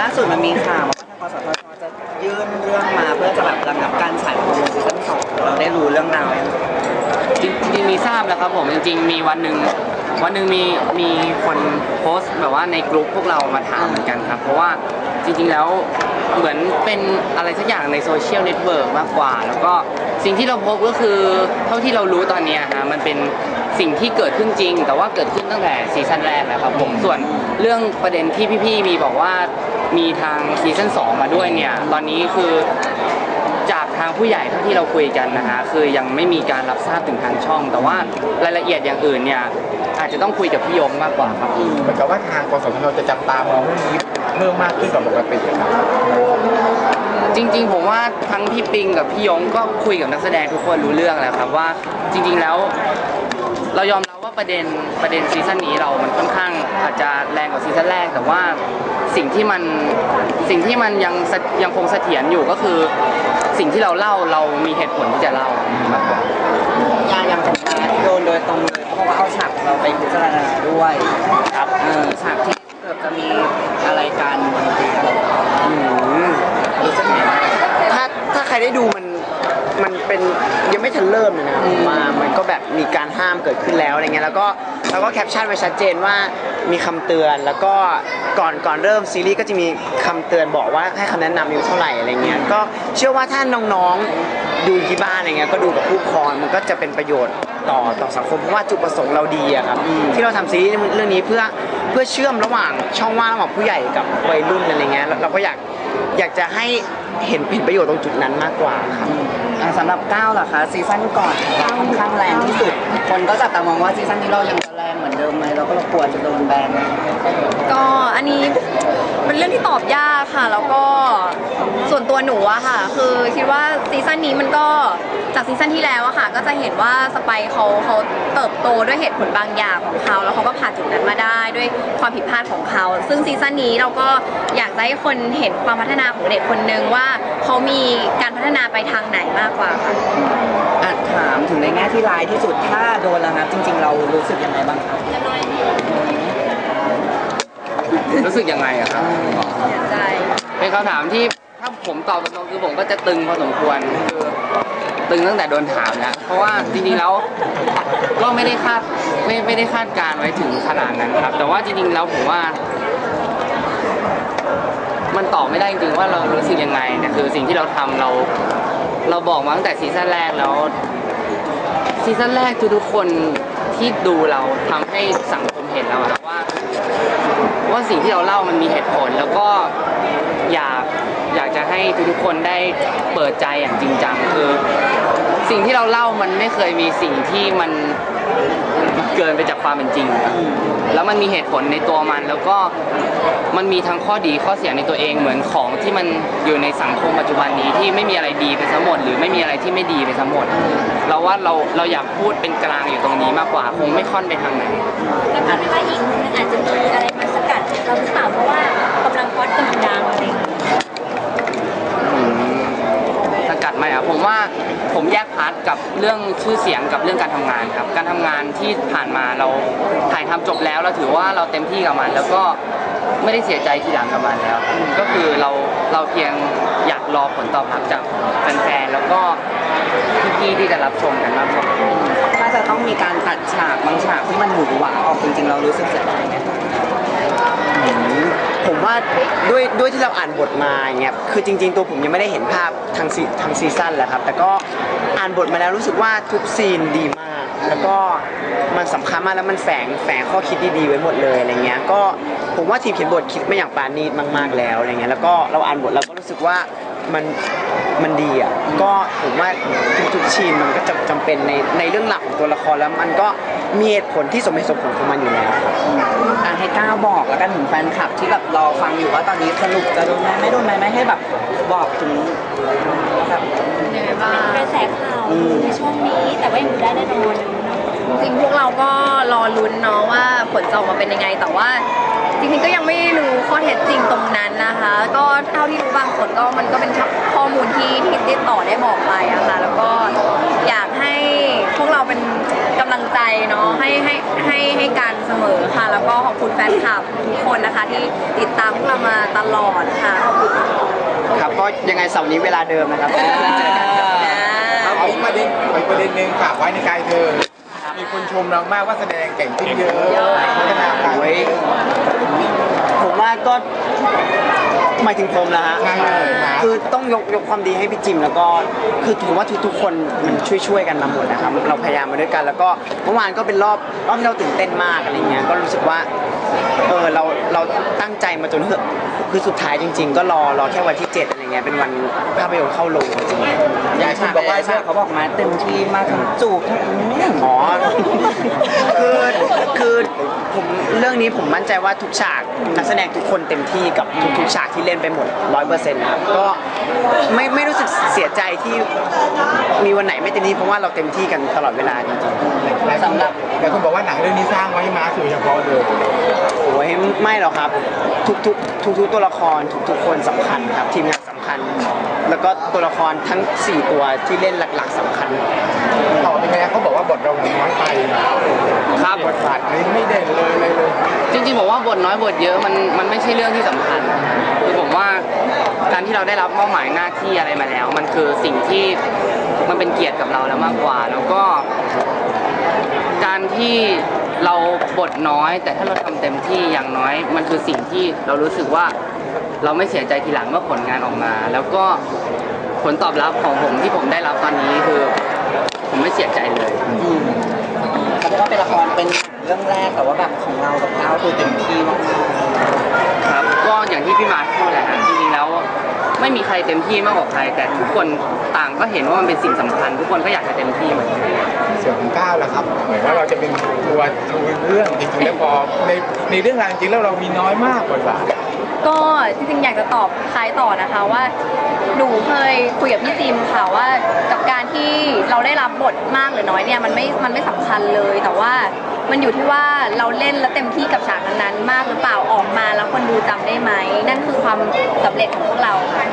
ล่าสุดมันมีข่าวว่าทางกสทชจะยื่นเรื่องมาเพื่อจะแบบระงับการฉายโปรโมทซีซั่นสองเราได้รู้เรื่องราวยังจริงจริงมีทราบแล้วครับผมจริง ๆ มีวันหนึ่งวันหนึ่งมีมีคนโพสต์แบบว่าในกลุ่มพวกเรามาถามเหมือนกันครับ เพราะว่าจริง ๆแล้วเหมือนเป็นอะไรสักอย่างในโซเชียลเน็ตเวิร์กมากกว่า แล้วก็สิ่งที่เราพบก็คือเท่าที่เรารู้ตอนนี้ฮะมันเป็นสิ่งที่เกิดขึ้นจริง แต่ว่าเกิดขึ้นตั้งแต่ซีซั่นแรกแล้วครับผมส่วนเรื่องประเด็นที่พี่ๆมีบอกว่า มีทางซีซั่น2มาด้วยเนี่ยตอนนี้คือจากทางผู้ใหญ่เท่าที่เราคุยกันนะฮะคือยังไม่มีการรับทราบถึงทางช่อง แต่ว่ารายละเอียดอย่างอื่นเนี่ยอาจจะต้องคุยกับพี่ยงมากกว่าครับเหมือนกับว่าทางกสทชจะจับตามองเรื่องนี้เพิ่มมากขึ้นกว่าปกติครับจริง ๆ ผมว่าทั้งพี่ปิงกับพี่ยงก็คุยกับนักแสดงทุกคนรู้เรื่องแล้วครับว่าจริง ๆ แล้ว เรายอมรับว่าประเด็นประเด็นซีซั่นนี้เรามันค่อนข้างอาจจะแรงกว่าซีซั่นแรก แต่ว่าสิ่งที่มันสิ่งที่มันยังยังคงเสถียรอยู่ก็คือ สิ่งที่เราเล่าเรามีเหตุผลที่จะเล่ามากกว่ายายังองตาที่โดนโดยตรงเลยเพราะว่าเอาฉากของเราไปพิจารณาด้วย ครับ เออฉากที่เกือบจะมีอะไรกันบนเตียง อืม รู้สึกไงบ้าง ถ้าถ้าใครได้ดูมันมัน เป็นยังไม่ทันเริ่มเลยนะครับผมว่ามันก็แบบมีการห้ามเกิดขึ้นแล้วอะไรเงี้ยแล้วก็แล้วก็แคปชั่นไว้ชัดเจนว่ามีคำเตือนแล้วก็ก่อนก่อนเริ่มซีรีส์ก็จะมีคำเตือนบอกว่าให้คำแนะนำอายุเท่าไหร่อะไรเงี้ยก็เชื่อว่าถ้าน้องๆดูที่บ้านอะไรเงี้ยก็ดูกับผู้ปกครองมันก็จะเป็นประโยชน์ต่อต่อสังคมเพราะว่าจุดประสงค์เราดีอะครับที่เราทำซีรีส์เรื่องนี้เพื่อเพื่อเชื่อมระหว่างช่องว่างระหว่างผู้ใหญ่กับวัยรุ่นอะไรเงี้ยแล้วเราก็อยากอยากจะให้ เห็นเห็นประโยชน์ตรงจุดนั้นมากกว่าครับอะสำหรับก้าวล่ะคะซีซั่นก่อนเราค่อนข้างแรงที่สุด คนก็จับตามองว่าซีซั่นนี้เรายังจะแรงเหมือนเดิมไหมเราก็เรากลัวจะโดนแบน ก็อันนี้เป็นเรื่องที่ตอบยากค่ะ แล้วก็ส่วนตัวหนูอะค่ะ คือคิดว่าซีซั่นนี้มันก็จากซีซั่นที่แล้วอะค่ะ ก็จะเห็นว่าสไปซ์เขาเขาเติบโตด้วยเหตุผลบางอย่างของเขา แล้วเขาก็ผ่านจุดนั้นมาได้ด้วยความผิดพลาดของเขา ซึ่งซีซั่นนี้เราก็อยากจะให้คนเห็นความพัฒนาของเด็กคนนึงว่าเขามีการพัฒนาไปทางไหนมากกว่าค่ะอะถามถึงในแง่ที่ร้ายที่สุดถ้าโดนระงับจริง ๆ เรารู้สึกยังไงบ้างคะ รู้สึกยังไงอะครับใจ เป็นคำถามที่ถ้าผมตอบตรงๆคือผมก็จะตึงพอสมควรคือตึงตั้งแต่โดนถามแล้วเพราะว่าจริงๆแล้วก็ไม่ได้คาดไม่ไม่ได้คาดการไว้ถึงขนาดนั้นครับ แต่ว่าจริงๆแล้วผมว่า มันตอบไม่ได้จริงๆว่าเรารู้สึกยังไงแต่คือสิ่งที่เราทำเรา เราบอกมาตั้งแต่ซีซั่นแรกแล้วซีซั่นแรกทุกๆคนที่ดูเราทำให้สังคมเห็นแล้วอะว่า ว่าสิ่งที่เราเล่ามันมีเหตุผล แล้วก็อยากอยากจะให้ทุกๆคนได้เปิดใจอย่างจริงจังคือ สิ่งที่เราเล่ามันไม่เคยมีสิ่งที่มันเกินไปจากความเป็นจริง แล้วมันมีเหตุผลในตัวมัน แล้วก็มันมีทั้งข้อดีข้อเสียในตัวเองเหมือนของที่มันอยู่ในสังคมปัจจุบันนี้ที่ไม่มีอะไรดีไปทั้งหมด หรือไม่มีอะไรที่ไม่ดีไปทั้งหมด เราว่าเราเราอยากพูดเป็นกลางอยู่ตรงนี้มากกว่าคงไม่ค่อนไปทางไหนแล้วคิดว่าอีกคนนึงอาจจะมีอะไรมา เราหรือเปล่าเพราะว่ากำลังฮอตกำลังดังอะไรอย่างเงี้ยอืมสกัดไหมอะผมว่าผมแยกพาร์ทกับเรื่องชื่อเสียงกับเรื่องการทำงานครับ การทำงานที่ผ่านมาเราถ่ายทำจบแล้วเราถือว่าเราเต็มที่กับมัน แล้วก็ไม่ได้เสียใจทีหลังกับมันแล้วก็คือเราเราเพียงอยากรอผลตอบรับจากแฟนๆแล้วก็พี่ๆที่จะรับชมกันมากกว่า ถ้าจะต้องมีการตัดฉากบางฉากที่มันหวือหวาออกจริงๆ เรารู้สึกเสียดายไหม ผมว่าด้วยด้วยที่เราอ่านบทมาอย่างเงี้ยคือจริง ๆ ตัวผมยังไม่ได้เห็นภาพทางซีทางซีซั่นแหละครับ แต่ก็อ่านบทมาแล้วรู้สึกว่าทุกซีนดีมาก แล้วก็มันสำคัญมากแล้วมันแฝงแฝงข้อคิดดีๆไว้หมดเลยอะไรเงี้ยก็ผมว่าทีมเขียนบทคิดมาอย่างปราณีตมาก ๆแล้วอะไรเงี้ยแล้วก็เราอ่านบทเราก็รู้สึกว่ามันมันดีอะก็ผมว่าทุกๆซีนมันก็จะจำเป็นในในเรื่องหลักของตัวละครแล้วมันก็ มีเหตุผลที่สมเหตุสมผลของมันอยู่แล้วอะให้ก้าวบอกแล้วกันถึงแฟนคลับที่แบบรอฟังอยู่ว่าตอนนี้สรุปจะโดนไหมไม่โดนไหมไม่ให้แบบบอกถึงแบบยังไงบ้าง กระแสข่าวในช่วงนี้ แต่ว่ายังดูได้แน่นอนจริงๆพวกเราก็รอลุ้นเนาะว่าผลจะออกมาเป็นยังไง แต่ว่าจริงๆก็ยังไม่รู้ข้อเท็จจริงตรงนั้นนะคะ ก็เท่าที่รู้บางส่วนก็มันก็เป็นข้อมูลที่ที่ติดต่อได้บอกไปอะค่ะแล้วก็อยากให้พวก เราเป็นกำลังใจเนาะให้ให้ให้ให้การเสมอค่ะ แล้วก็ขอบคุณแฟนคลับทุกคนนะคะที่ติดตามพวกเรามาตลอดค่ะขอบคุณครับก็ยังไงเสาร์นี้เวลาเดิมนะครับ เอาอีกประเด็นอีกประเด็นหนึ่งฝากไว้ในกายเธอ มีคนชมเรามากว่าแสดงเก่งขึ้นเยอะพัฒนาการโอ้ยผมว่าก็หมายถึงผมนะฮะ ใช่เลยครับ คือต้องยกยกความดีให้พี่จิมแล้วก็คือถือว่าทุกๆคนมันช่วยช่วยๆกันมาหมดนะครับเราพยายามมาด้วยกันแล้วก็เมื่อวานก็เป็นรอบรอบที่เราตื่นเต้นมากอะไรเงี้ยก็รู้สึกว่าเออเราเราตั้งใจ มาจนเถอะคือสุดท้ายจริง ๆ ก็รอรอแค่วันที่7อะไรเงี้ยเป็นวันภาพยนตร์เข้าโรงจริงยายคุณบอกว่าเขาบอกมาเต็มที่มากทั้งจูบทั้งอื้ออ๋อคือคือผมเรื่องนี้ผมมั่นใจว่าทุกฉากนักแสดงทุกคนเต็มที่กับทุกๆฉากที่เล่นไปหมดร้อยเปอร์เซ็นต์ครับก็ไม่ไม่รู้สึกเสียใจที่มีวันไหนไม่เต็มที่เพราะว่าเราเต็มที่กันตลอดเวลาจริงสำหรับแต่คุณบอกว่าหนังเรื่องนี้สร้างไว้ให้มาสู่เฉพาะเลยๆโอ้ย ไม่หรอกครับ ทุกทุกทุกทุกๆตัวละครทุกๆคนสำคัญครับ ทีมงานสำคัญ แล้วก็ตัวละครทั้ง 4 ตัวที่เล่นหลัก ๆสำคัญต่อเป็นไงเขาบอกว่าบทเราน้อยไปครับบทบาทนี้ไม่เด่นเลยเลยเลยจริงๆผมว่าบทน้อยบทเยอะมันมันไม่ใช่เรื่องที่สำคัญคือผมว่าการที่เราได้รับมอบหมายหน้าที่อะไรมาแล้ว มันคือสิ่งที่มันเป็นเกียรติกับเราแล้วมากกว่า แล้วก็การที่ เราบทน้อยแต่ถ้าเราทำเต็มที่อย่างน้อย มันคือสิ่งที่เรารู้สึกว่าเราไม่เสียใจทีหลังเมื่อผลงานออกมา แล้วก็ผลตอบรับของผมที่ผมได้รับตอนนี้คือ ผมไม่เสียใจเลยเขาบอกว่าเป็นละครเป็นเรื่องแรกแต่ว่าแบบของเรากับเขาคือเต็มที่มากครับ ก็อย่างที่พี่มาร์คพูดแหละฮะจริงๆแล้ว ไม่มีใครเต็มที่มากกว่าใคร แต่ทุกคนต่างก็เห็นว่ามันเป็นสิ่งสำคัญ ทุกคนก็อยากจะเต็มที่เหมือนกันส่วนของก้าวล่ะครับเหมือนว่าเราจะเป็นตัวทูเรื่องจริงๆแล้วพอในในเรื่องราวจริงๆแล้วเรามีน้อยมากบทบาท ก็จริงๆอยากจะตอบคล้ายต่อนะคะว่า หนูเคยคุยกับพี่จิมค่ะว่ากับการ ที่เราได้รับบทมากหรือน้อยเนี่ยมันไม่ มันไม่สำคัญเลย แต่ว่ามันอยู่ที่ว่าเราเล่นแล้วเต็มที่กับฉากนั้นๆมากหรือเปล่าออกมาแล้วคนดูจำได้ไหมนั่นคือความสำเร็จของพวกเราค่ะ